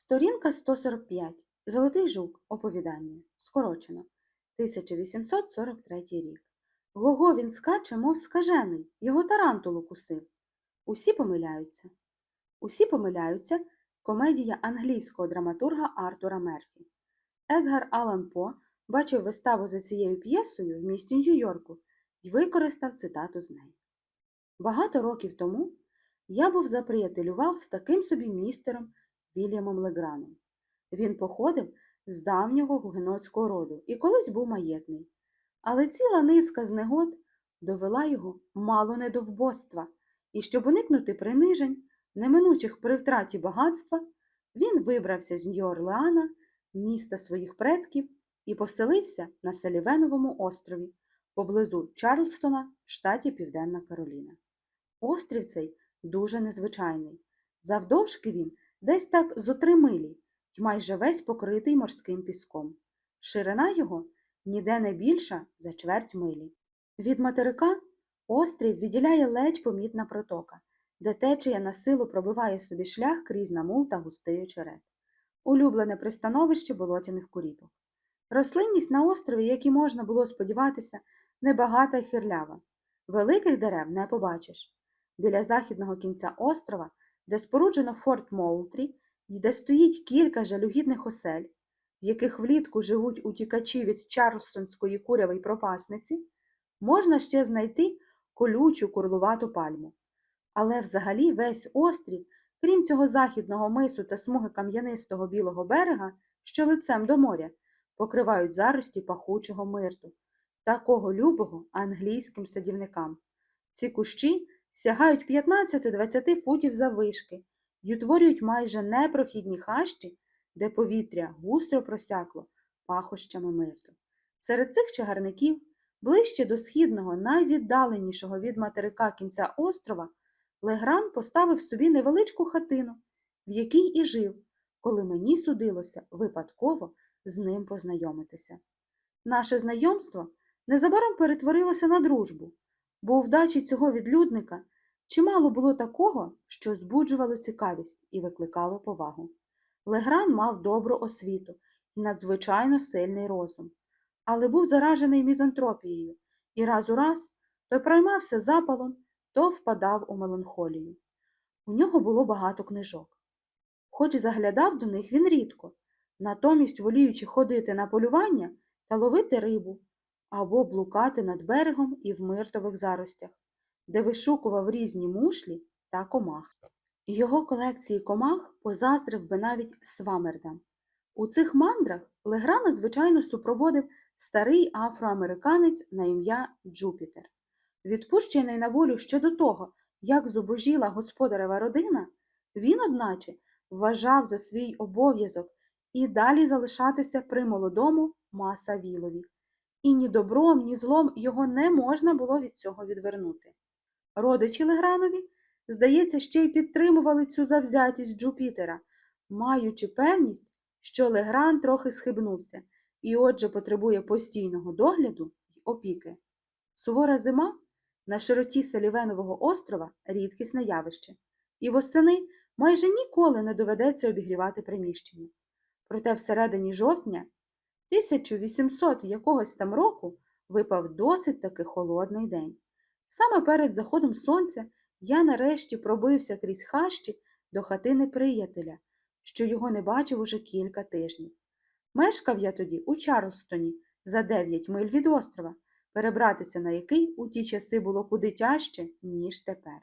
Сторінка 145. Золотий жук. Оповідання. Скорочено. 1843 рік. Гого він скаче, мов скажений. Його тарантул укусив. Усі помиляються. Усі помиляються. Комедія англійського драматурга Артура Мерфі. Едгар Алан По бачив виставу за цією п'єсою в місті Нью-Йорку і використав цитату з неї. Багато років тому я був заприятелював з таким собі містером Вільямом Леграном. Він походив з давнього гугенотського роду і колись був маєтний. Але ціла низка з негод довела його мало не до вбоства, і щоб уникнути принижень, неминучих при втраті багатства, він вибрався з Нью-Орлеана, міста своїх предків, і поселився на Селівеновому острові поблизу Чарльстона в штаті Південна Кароліна. Острів цей дуже незвичайний. Завдовжки він десь так зо три милі й майже весь покритий морським піском. Ширина його ніде не більша за чверть милі. Від материка острів відділяє ледь помітна протока, де течія на силу пробиває собі шлях крізь намул та густий очерет. Улюблене пристановище болотяних куріпок. Рослинність на острові, як і можна було сподіватися, небагата й хирлява. Великих дерев не побачиш. Біля західного кінця острова, де споруджено форт Моултрі, і де стоїть кілька жалюгідних осель, в яких влітку живуть утікачі від Чарльстонської курявої пропасниці, можна ще знайти колючу курлувату пальму. Але взагалі весь острів, крім цього західного мису та смуги кам'янистого білого берега, що лицем до моря, покривають зарості пахучого мирту, такого любого англійським садівникам. Ці кущі сягають 15-20 футів заввишки й утворюють майже непрохідні хащі, де повітря густро просякло пахощами мирту. Серед цих чагарників, ближче до східного, найвіддаленішого від материка кінця острова, Легран поставив собі невеличку хатину, в якій і жив, коли мені судилося випадково з ним познайомитися. Наше знайомство незабаром перетворилося на дружбу, бо у вдачі цього відлюдника чимало було такого, що збуджувало цікавість і викликало повагу. Легран мав добру освіту і надзвичайно сильний розум, але був заражений мізантропією і раз у раз то проймався запалом, то впадав у меланхолію. У нього було багато книжок. Хоч і заглядав до них він рідко, натомість воліючи ходити на полювання та ловити рибу або блукати над берегом і в миртових заростях, де вишукував різні мушлі та комах. Його колекції комах позаздрив би навіть свамердам. У цих мандрах Леграна, звичайно, супроводив старий афроамериканець на ім'я Джупітер. Відпущений на волю ще до того, як зубожіла господарева родина, він, одначе, вважав за свій обов'язок і далі залишатися при молодому Маса Вілові. І ні добром, ні злом його не можна було від цього відвернути. Родичі Легранові, здається, ще й підтримували цю завзятість Джупітера, маючи певність, що Легран трохи схибнувся і отже потребує постійного догляду й опіки. Сувора зима на широті Селівенового острова рідкісне явище, і восени майже ніколи не доведеться обігрівати приміщення. Проте всередині жовтня 1800 якогось там року випав досить таки холодний день. Саме перед заходом сонця я нарешті пробився крізь хащі до хатини приятеля, що його не бачив уже кілька тижнів. Мешкав я тоді у Чарльстоні за 9 миль від острова, перебратися на який у ті часи було куди тяжче, ніж тепер.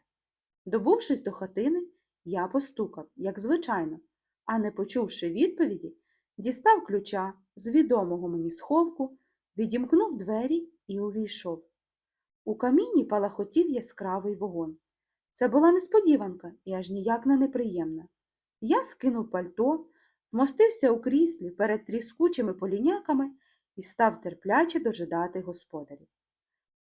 Добувшись до хатини, я постукав, як звичайно, а не почувши відповіді, дістав ключа з відомого мені сховку, відімкнув двері і увійшов. У каміні палахотів яскравий вогонь. Це була несподіванка і аж ніяк не неприємна. Я скинув пальто, вмостився у кріслі перед тріскучими поліняками і став терпляче дожидати господарів.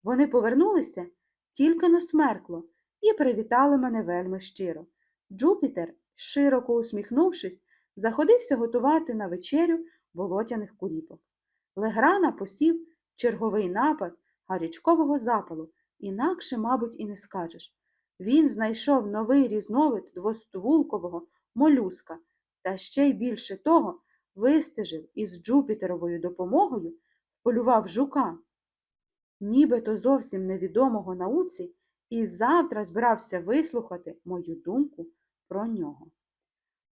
Вони повернулися тільки но смеркло і привітали мене вельми щиро. Джупітер, широко усміхнувшись, заходився готувати на вечерю болотяних куріпок. Леграна посів черговий напад гарячкового запалу, інакше, мабуть, і не скажеш. Він знайшов новий різновид двоствулкового молюска та ще й більше того вистежив і з Джупітеровою допомогою полював жука, нібито зовсім невідомого науці, і завтра збирався вислухати мою думку про нього.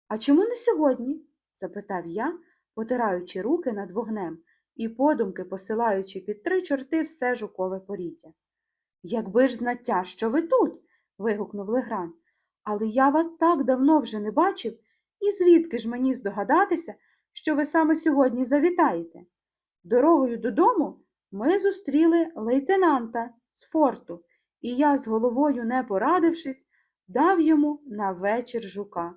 А чому не сьогодні? запитав я, потираючи руки над вогнем і подумки посилаючи під три чорти все жукове поріддя. Якби ж знаття, що ви тут. вигукнув Легран. Але я вас так давно вже не бачив, і звідки ж мені здогадатися, що ви саме сьогодні завітаєте? Дорогою додому ми зустріли лейтенанта з форту, і я, з головою не порадившись, дав йому на вечір жука.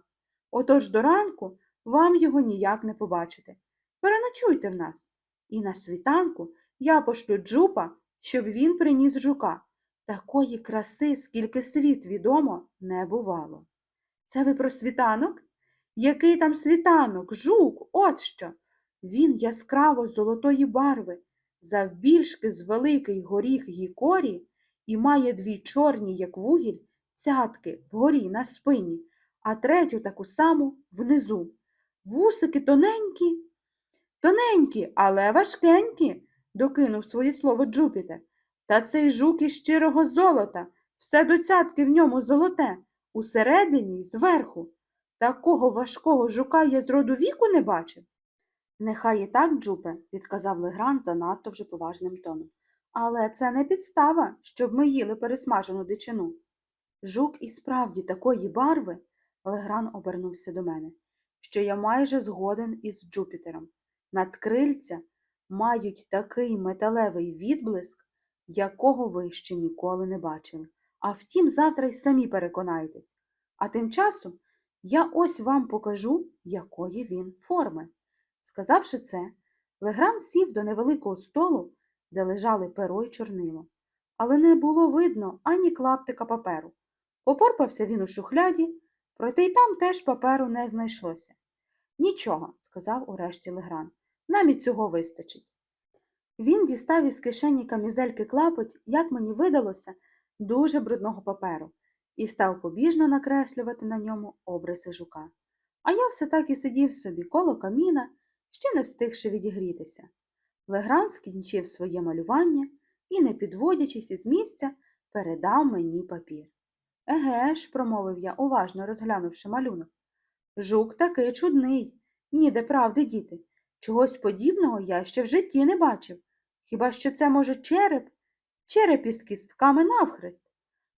Отож до ранку вам його ніяк не побачите. Переночуйте в нас. І на світанку я пошлю джупа, щоб він приніс жука. Такої краси, скільки світ відомо, не бувало. Це ви про світанок? Який там світанок, жук, от що. Він яскраво золотої барви, завбільшки з великий горіх гікорі і має дві чорні, як вугіль, цятки вгорі на спині, а третю таку саму внизу. Вусики тоненькі, тоненькі, але важкенькі, докинув своє слово Джупітер. Та цей жук із щирого золота, все до цятки в ньому золоте, усередині й зверху. Такого важкого жука я з роду віку не бачив. Нехай і так, Джупе, відказав Легран занадто вже поважним тоном. Але це не підстава, щоб ми їли пересмажену дичину. Жук і справді такої барви, Легран обернувся до мене, що я майже згоден із Джупітером. Надкрильця мають такий металевий відблиск, якого ви ще ніколи не бачили. А втім, завтра й самі переконайтесь. А тим часом я ось вам покажу, якої він форми. Сказавши це, Легран сів до невеликого столу, де лежали перо й чорнило, але не було видно ані клаптика паперу. Попорпався він у шухляді, проте й там теж паперу не знайшлося. Нічого, сказав урешті Легран, нам і цього вистачить. Він дістав із кишені камізельки клапоть, як мені видалося, дуже брудного паперу, і став побіжно накреслювати на ньому обриси жука. А я все так і сидів собі коло каміна, ще не встигши відігрітися. Легран скінчив своє малювання і, не підводячись із місця, передав мені папір. Еге ж, промовив я, уважно розглянувши малюнок. Жук такий чудний, ніде правди, діти. Чогось подібного я ще в житті не бачив. Хіба що це, може, череп? Череп із кістками навхрест.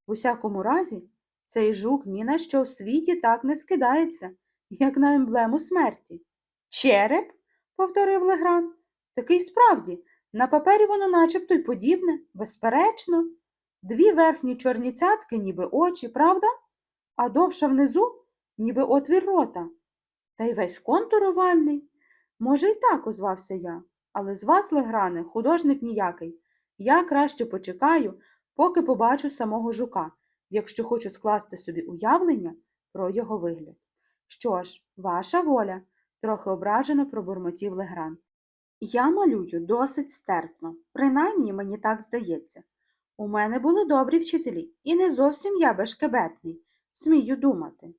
В усякому разі, цей жук ні на що в світі так не скидається, як на емблему смерті. Череп? повторив Легран. Такий справді, на папері воно начебто й подібне, безперечно. Дві верхні чорні цятки, ніби очі, правда? А довша внизу, ніби отвір рота. Та й весь контур овальний. Може, й так, озвався я, але з вас, Легране, художник ніякий. Я краще почекаю, поки побачу самого жука, якщо хочу скласти собі уявлення про його вигляд. Що ж, ваша воля, трохи ображено пробурмотів Легран. Я малюю досить стерпно, принаймні мені так здається. У мене були добрі вчителі, і не зовсім я бешкебетний, смію думати.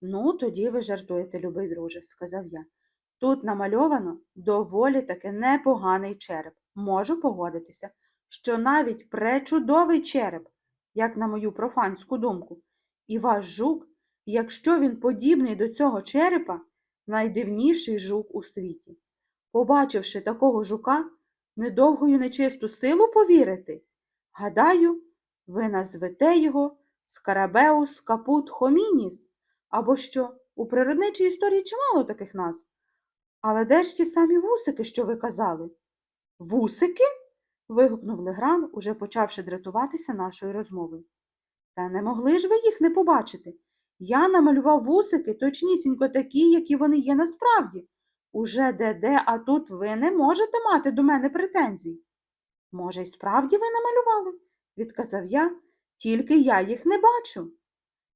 Ну, тоді ви жартуєте, любий друже, сказав я. Тут намальовано доволі таки непоганий череп. Можу погодитися, що навіть пречудовий череп, як на мою профанську думку, і ваш жук, якщо він подібний до цього черепа, найдивніший жук у світі. Побачивши такого жука, недовгою нечисту силу повірити. Гадаю, ви назвете його Скарабеус капут хомініс, або що у природничій історії чимало таких назв. Але де ж ті самі вусики, що ви казали? Вусики? вигукнув Легран, уже почавши дратуватися нашою розмовою. Та не могли ж ви їх не побачити. Я намалював вусики точнісінько такі, які вони є насправді. Уже де-де, а тут ви не можете мати до мене претензій. Може, й справді ви намалювали, відказав я, тільки я їх не бачу.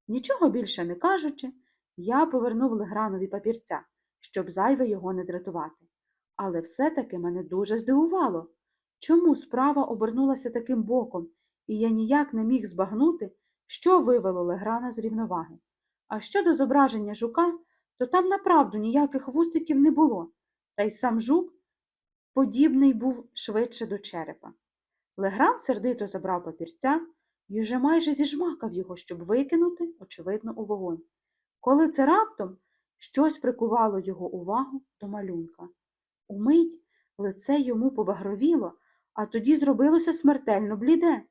Нічого більше не кажучи, я повернув Легранові папірця, щоб зайве його не дратувати. Але все-таки мене дуже здивувало, чому справа обернулася таким боком, і я ніяк не міг збагнути, що вивело Леграна з рівноваги. А щодо зображення жука, то там направду ніяких вусиків не було, та й сам жук подібний був швидше до черепа. Легран сердито забрав папірця і вже майже зіжмакав його, щоб викинути, очевидно, у вогонь. Коли це раптом щось прикувало його увагу до малюнка. Умить лице йому побагровіло, а тоді зробилося смертельно бліде.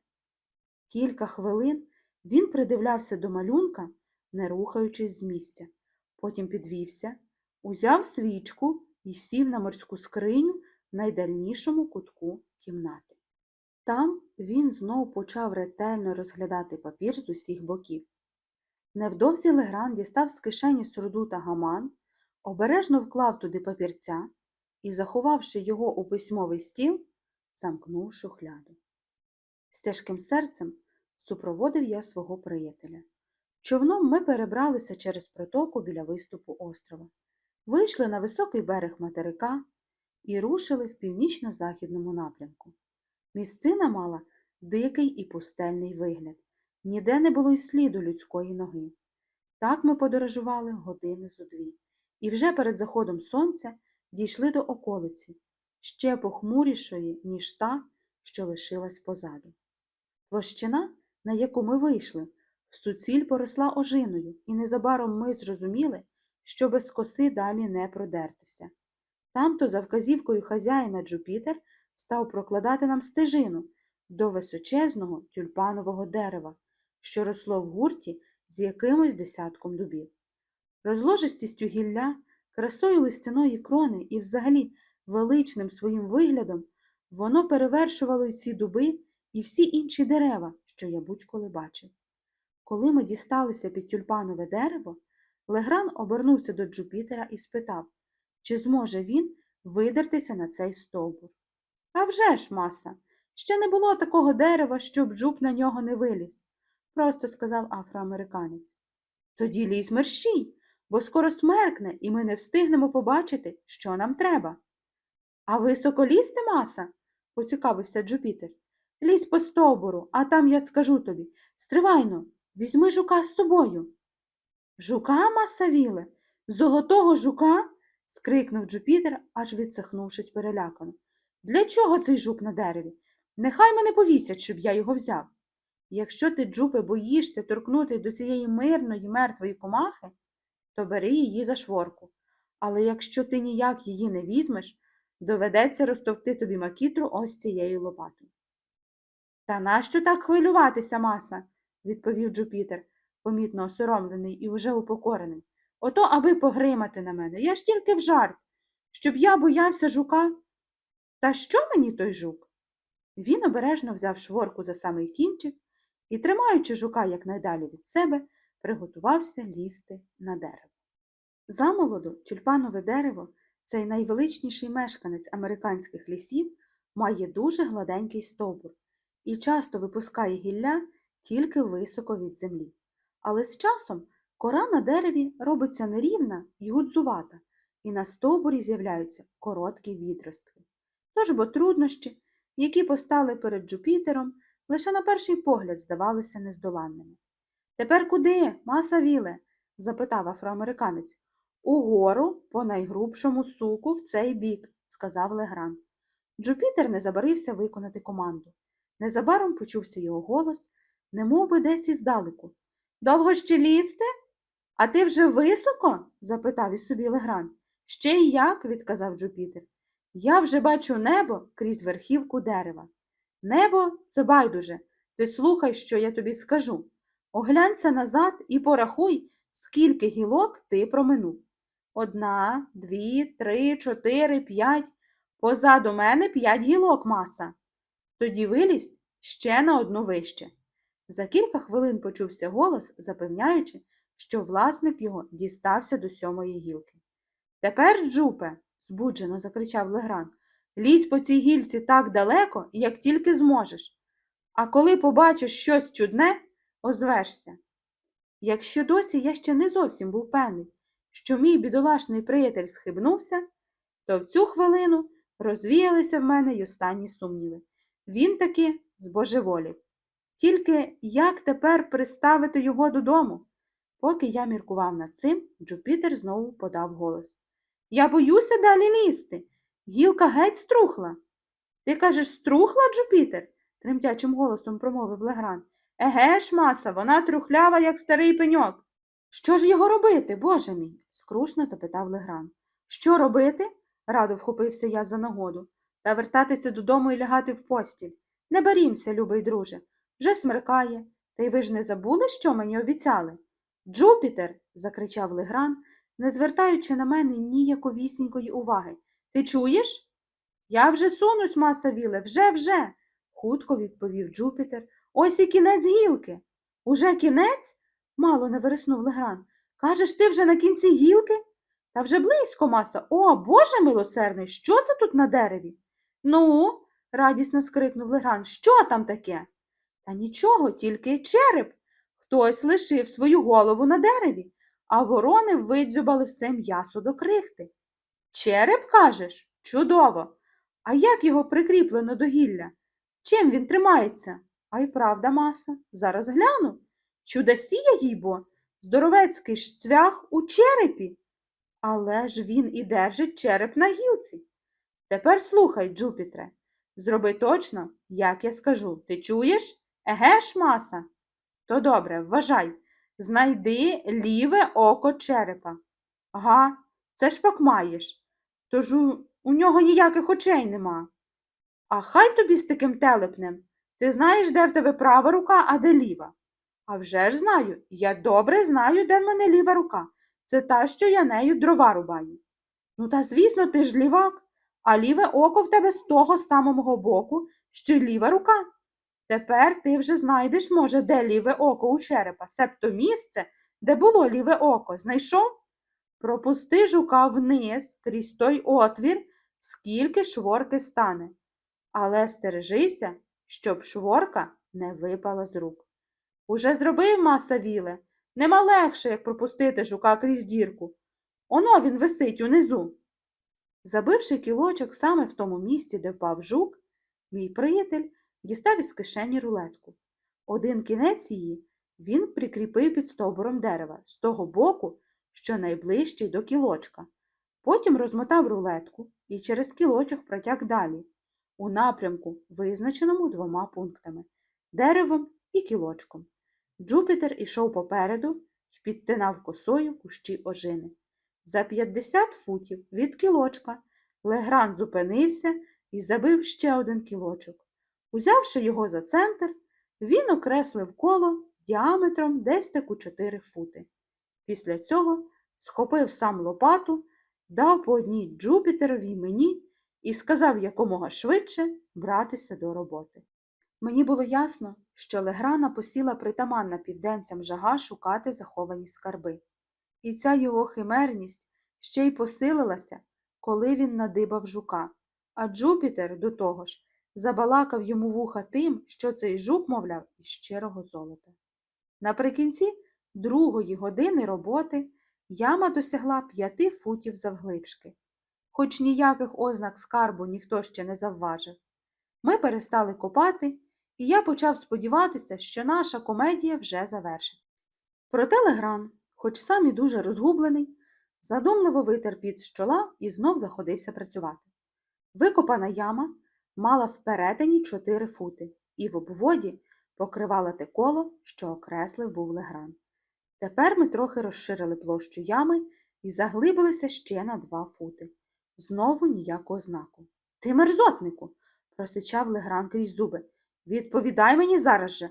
Кілька хвилин він придивлявся до малюнка, не рухаючись з місця. Потім підвівся, узяв свічку і сів на морську скриню найдальнішому кутку кімнати. Там він знов почав ретельно розглядати папір з усіх боків. Невдовзі Легран дістав з кишені сурдута гаман, обережно вклав туди папірця і, заховавши його у письмовий стіл, замкнув шухляду. З тяжким серцем супроводив я свого приятеля. Човном ми перебралися через протоку біля виступу острова, вийшли на високий берег материка і рушили в північно-західному напрямку. Місцина мала дикий і пустельний вигляд, ніде не було й сліду людської ноги. Так ми подорожували години зо дві, і вже перед заходом сонця дійшли до околиці, ще похмурішої, ніж та, що лишилась позаду. Площина, на яку ми вийшли, в суціль поросла ожиною, і незабаром ми зрозуміли, що без коси далі не продертися. Тамто, за вказівкою хазяїна Джупітер, став прокладати нам стежину до височезного тюльпанового дерева, що росло в гурті з якимось десятком дубів. Розложистістю гілля, красою листяної крони і взагалі величним своїм виглядом воно перевершувало й ці дуби і всі інші дерева, що я будь-коли бачив. Коли ми дісталися під тюльпанове дерево, Легран обернувся до Джупітера і спитав, чи зможе він видертися на цей стовбур. А вже ж, маса, ще не було такого дерева, щоб джуп на нього не виліз, просто сказав афроамериканець. Тоді лізь мерщій, бо скоро смеркне, і ми не встигнемо побачити, що нам треба. А високо лізти, маса? поцікавився Джупітер. Лізь по стовбуру, а там я скажу тобі. Стривайно, візьми жука з собою. Жука, маса віле? Золотого жука? Скрикнув Джупітер, аж відсахнувшись перелякано. Для чого цей жук на дереві? Нехай мене повісять, щоб я його взяв. Якщо ти, Джупе, боїшся торкнутися до цієї мирної мертвої комахи, то бери її за шворку. Але якщо ти ніяк її не візьмеш, доведеться розтовкти тобі макітру ось цією лопатою. Та нащо так хвилюватися, маса? відповів Джупітер, помітно осоромлений і уже упокорений. Ото аби погримати на мене. Я ж тільки в жарт, щоб я боявся жука. Та що мені той жук? Він обережно взяв шворку за самий кінчик і, тримаючи жука якнайдалі від себе, приготувався лізти на дерево. Замолоду тюльпанове дерево, цей найвеличніший мешканець американських лісів, має дуже гладенький стовбур і часто випускає гілля тільки високо від землі. Але з часом кора на дереві робиться нерівна й гудзувата, і на стовбурі з'являються короткі відростки. Тож бо труднощі, які постали перед Джупітером, лише на перший погляд здавалися нездоланними. Тепер куди, маса віле? запитав афроамериканець. Угору по найгрубшому суку в цей бік, сказав Легран. Джупітер не забарився виконати команду. Незабаром почувся його голос, немов би десь іздалеку. Довго ще лізти? А ти вже високо? запитав із собі Легран. Ще й як, відказав Джупітер. Я вже бачу небо крізь верхівку дерева. Небо це байдуже. Ти слухай, що я тобі скажу. Оглянься назад і порахуй, скільки гілок ти проминув. Одна, дві, три, чотири, п'ять. Позаду мене п'ять гілок маса. Тоді вилізь ще на одну вище. За кілька хвилин почувся голос, запевняючи, що власник його дістався до сьомої гілки. Тепер, Джупе, збуджено закричав Легран, лізь по цій гільці так далеко, як тільки зможеш. А коли побачиш щось чудне, озвешся. Якщо досі я ще не зовсім був певний, що мій бідолашний приятель схибнувся, то в цю хвилину розвіялися в мене й останні сумніви. Він таки збожеволів. Тільки як тепер приставити його додому? Поки я міркував над цим, Джупітер знову подав голос. Я боюся далі лізти. Гілка геть струхла. Ти кажеш, струхла, Джупітер? тремтячим голосом промовив Легран. Еге ж, маса, вона трухлява, як старий пеньок. Що ж його робити, боже мій? скрушно запитав Легран. Що робити? радо вхопився я за нагоду. Та вертатися додому і лягати в постіль. Не барімся, любий друже. Вже смеркає. Та й ви ж не забули, що мені обіцяли? Джупітер. закричав Легран, не звертаючи на мене ніяковісінької уваги. Ти чуєш? Я вже сунусь, маса віле, вже, вже, хутко відповів Джупітер. Ось і кінець гілки. Уже кінець? мало не вириснув Легран. Кажеш, ти вже на кінці гілки? Та вже близько, маса. О, Боже милосердний, що це тут на дереві? Ну, радісно скрикнув Легран, що там таке? Та нічого, тільки череп. Хтось лишив свою голову на дереві, а ворони видзюбали все м'ясо до крихти. Череп, кажеш? Чудово. А як його прикріплено до гілля? Чим він тримається? А й правда, маса. Зараз гляну. Чудосія їй бо, здоровецький ж цвях у черепі. Але ж він і держить череп на гілці. Тепер слухай, Джупітре, зроби точно, як я скажу. Ти чуєш? Еге ж, маса? То добре, вважай, знайди ліве око черепа. Ага, це ж пак маєш. Тож у, у нього ніяких очей нема. А хай тобі з таким телепнем. Ти знаєш, де в тебе права рука, а де ліва? А вже ж знаю, я добре знаю, де в мене ліва рука. Це та, що я нею дрова рубаю. Ну, та звісно, ти ж лівак, а ліве око в тебе з того самого боку, що й ліва рука. Тепер ти вже знайдеш, може, де ліве око у черепа, себто місце, де було ліве око. Знайшов? Пропусти жука вниз крізь той отвір, скільки шворки стане. Але стережися, щоб шворка не випала з рук. Уже зробив маса віле, нема легше, як пропустити жука крізь дірку. Оно він висить унизу. Забивши кілочок саме в тому місці, де впав жук, мій приятель дістав із кишені рулетку. Один кінець її він прикріпив під стовбуром дерева з того боку, що найближчий до кілочка. Потім розмотав рулетку і через кілочок протяг далі, у напрямку, визначеному двома пунктами деревом і кілочком. Джупітер ішов попереду і підтинав косою кущі ожини. За 50 футів від кілочка Легран зупинився і забив ще один кілочок. Узявши його за центр, він окреслив коло діаметром десь таку 4 фути. Після цього схопив сам лопату, дав по одній Джупітерові мені і сказав якомога швидше братися до роботи. Мені було ясно, що Леграна посіла притаманна південцям жага шукати заховані скарби. І ця його химерність ще й посилилася, коли він надибав жука, а Джупітер, до того ж, забалакав йому вуха тим, що цей жук, мовляв, із щирого золота. Наприкінці другої години роботи яма досягла п'яти футів завглибшки, хоч ніяких ознак скарбу ніхто ще не завважив. Ми перестали копати, і я почав сподіватися, що наша комедія вже завершить. Проте Легран, хоч сам і дуже розгублений, задумливо витер під з чола і знов заходився працювати. Викопана яма мала в перетині 4 фути і в обводі покривала те коло, що окреслив був Легран. Тепер ми трохи розширили площу ями і заглибилися ще на 2 фути. Знову ніякого знаку. Ти мерзотнику, просичав Легран крізь зуби. Відповідай мені зараз же.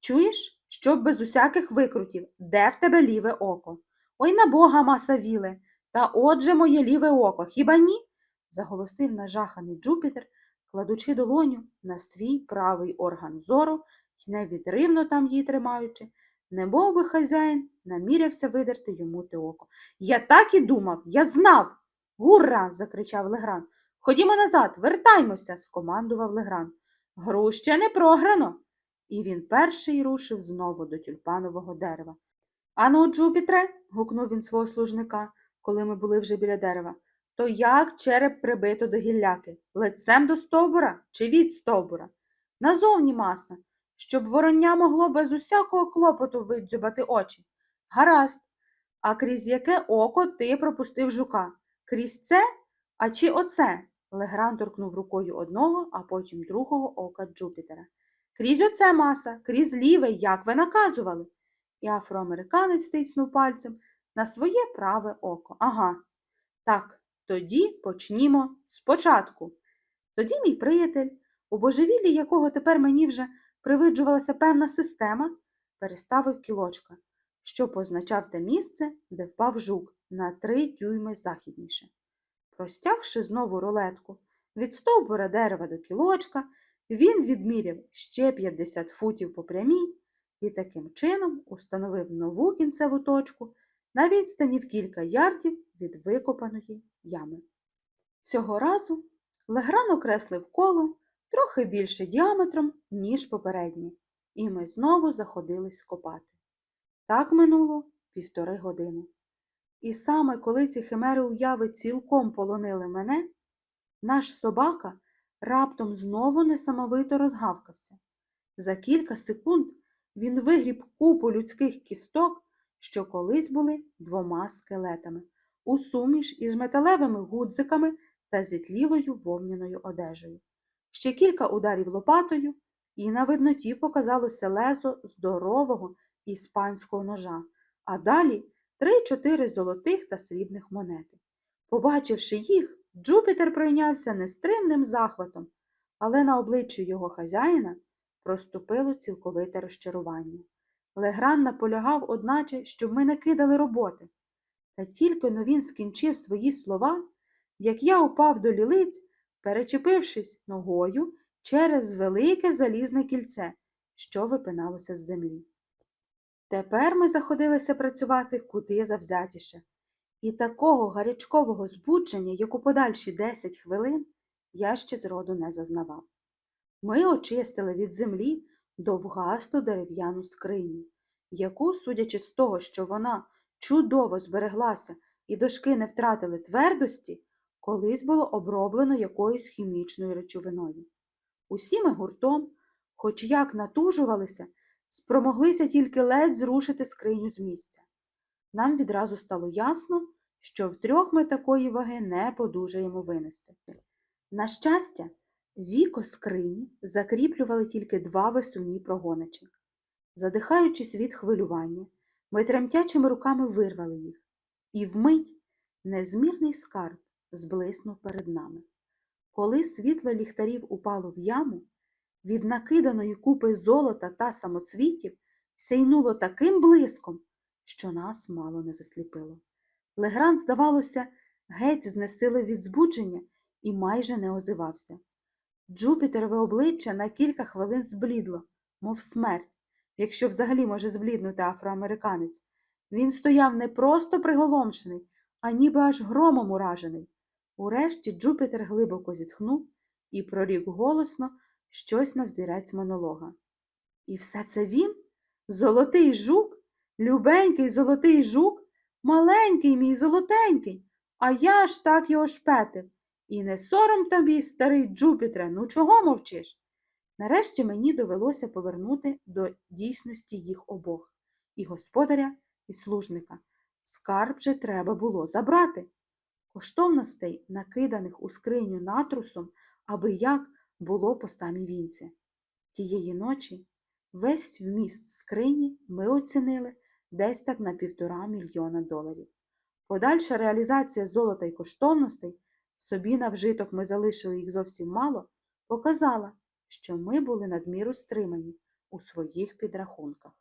Чуєш, щоб без усяких викрутів, де в тебе ліве око? Ой на бога, маса віле, та отже моє ліве око, хіба ні? заголосив нажаханий Джупітер, кладучи долоню на свій правий орган зору й невідривно там її тримаючи, немов би хазяїн намірявся видерти йому те око. Я так і думав, я знав. Гурра. закричав Легран. Ходімо назад, вертаймося, скомандував Легран. Гру ще не програно. І він перший рушив знову до тюльпанового дерева. Ану, Джупітре, гукнув він свого служника, коли ми були вже біля дерева. То як череп прибито до гілляки? Лицем до стовбура чи від стовбура? Назовні маса, щоб вороння могло без усякого клопоту видзюбати очі. Гаразд. А крізь яке око ти пропустив жука? Крізь це? А чи оце? Легран торкнув рукою одного, а потім другого ока Джупітера. Крізь оце маса, крізь ліве, як ви наказували. І афроамериканець тицнув пальцем на своє праве око. Ага. Так, тоді почнімо спочатку. Тоді мій приятель, у божевіллі якого тепер мені вже привиджувалася певна система, переставив кілочка, що позначав те місце, де впав жук на три дюйми західніше. Простягши знову рулетку від стовбура дерева до кілочка, він відміряв ще 50 футів по прямій і таким чином установив нову кінцеву точку на відстані в кілька ярдів від викопаної ями. Цього разу Легран окреслив коло трохи більше діаметром, ніж попереднє, і ми знову заходились копати. Так минуло півтори години. І саме коли ці химери уяви цілком полонили мене, наш собака раптом знову несамовито розгавкався. За кілька секунд він вигріб купу людських кісток, що колись були двома скелетами, у суміш із металевими гудзиками та зітлілою вовняною одежею. Ще кілька ударів лопатою, і на видноті показалося лезо здорового іспанського ножа, а далі три-чотири золотих та срібних монети. Побачивши їх, Джупітер пройнявся нестримним захватом, але на обличчі його хазяїна проступило цілковите розчарування. Легран наполягав, одначе, щоб ми не кидали роботи. Та тільки но він скінчив свої слова, як я упав до лілиць, перечепившись ногою через велике залізне кільце, що випиналося з землі. Тепер ми заходилися працювати куди завзятіше, і такого гарячкового збудження, як у подальші 10 хвилин, я ще зроду не зазнавав. Ми очистили від землі довгасту дерев'яну скриню, яку, судячи з того, що вона чудово збереглася і дошки не втратили твердості, колись було оброблено якоюсь хімічною речовиною. Усі ми гуртом, хоч як натужувалися, спромоглися тільки ледь зрушити скриню з місця. Нам відразу стало ясно, що втрьох ми такої ваги не подужаємо винести. На щастя, віко скрині закріплювали тільки два висувні прогоничі. Задихаючись від хвилювання, ми тремтячими руками вирвали їх, і вмить незмірний скарб зблиснув перед нами. Коли світло ліхтарів упало в яму, від накиданої купи золота та самоцвітів сяйнуло таким блиском, що нас мало не засліпило. Легран, здавалося, геть знесилив від збудження і майже не озивався. Джупітерове обличчя на кілька хвилин зблідло, мов смерть, якщо взагалі може збліднути афроамериканець. Він стояв не просто приголомшений, а ніби аж громом уражений. Урешті Джупітер глибоко зітхнув і прорік голосно щось на взірець монолога. І все це він? Золотий жук? Любенький золотий жук? Маленький мій золотенький, а я ж так його шпетив. І не сором тобі, старий Джупітре, ну чого мовчиш? Нарешті мені довелося повернути до дійсності їх обох і господаря, і служника. Скарб же треба було забрати. Коштовностей, накиданих у скриню натрусом, аби як було по самій вінці. Тієї ночі весь вміст скрині ми оцінили десь так на півтора мільйона доларів. Подальша реалізація золота й коштовностей, собі на вжиток ми залишили їх зовсім мало, показала, що ми були надміру стримані у своїх підрахунках.